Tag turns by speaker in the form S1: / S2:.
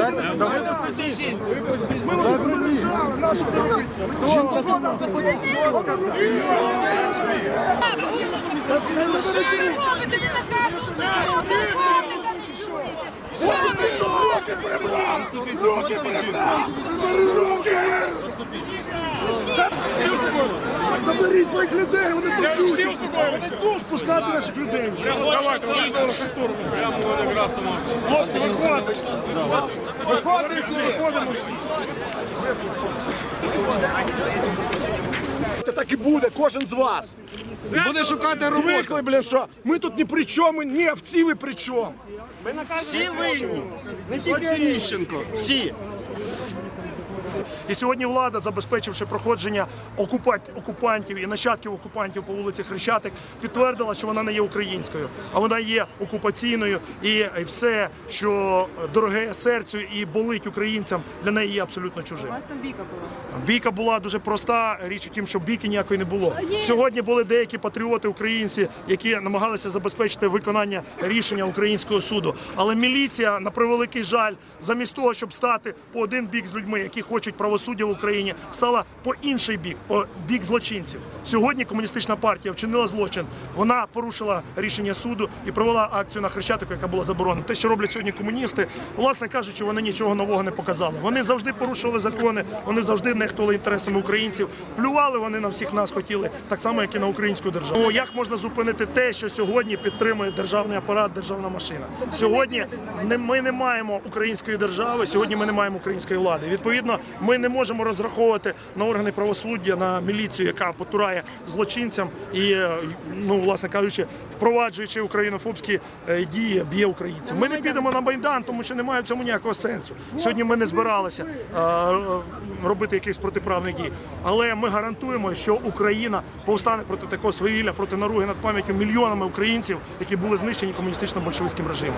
S1: Що ви робите? Ви на касу Верховника не чуєте. Що ви робите?
S2: Руки прибрав! Прибери руки! Заберіть своїх людей, вони тут чують! Всі! Тут пускати наших людей! Давайте, вони на сторону! Хлопці, виходить! Виходить, виходимо всі! Це так і буде, кожен з вас! Буде шукати роботу! Звикли, блін, що ми тут ні при чому, ні, всі ви при чому!
S3: Всі винні, не тільки Аніщенко, всі.
S2: І сьогодні влада, забезпечивши проходження окупантів і нащадків окупантів по вулиці Хрещатик, підтвердила, що вона не є українською, а вона є окупаційною. І все, що дороге серцю і болить українцям, для неї є абсолютно чужим.
S4: Вас бійка була.
S2: Бійка була дуже проста. Річ у тім, що бійки ніякої не було. Сьогодні були деякі патріоти українці, які намагалися забезпечити виконання рішення українського суду. Але міліція, на превеликий жаль, замість того, щоб стати по один бік з людьми, які хочуть правосуддя в Україні, стала по інший бік, по бік злочинців. Сьогодні комуністична партія вчинила злочин. Вона порушила рішення суду і провела акцію на Хрещатику, яка була заборонена. Те, що роблять сьогодні комуністи, власне кажучи, вони нічого нового не показали. Вони завжди порушували закони, вони завжди нехтували інтересами українців. Плювали вони на всіх нас хотіли, так само, як і на українську державу. Як можна зупинити те, що сьогодні підтримує державний апарат, державна машина? Сьогодні ми не маємо української держави. Сьогодні ми не маємо української влади. Відповідно, ми не можемо розраховувати на органи правосуддя, на міліцію, яка потурає злочинцям і, е, ну власне кажучи, впроваджуючи українофобські е, дії, б'є українців. Ми не підемо на майдан, тому що немає в цьому ніякого сенсу. Сьогодні ми не збиралися е, робити якихось протиправних дій, але ми гарантуємо, що Україна повстане проти такого свавілля, проти наруги над пам'яттю мільйонами українців, які були знищені комуністично-большевицьким режимом.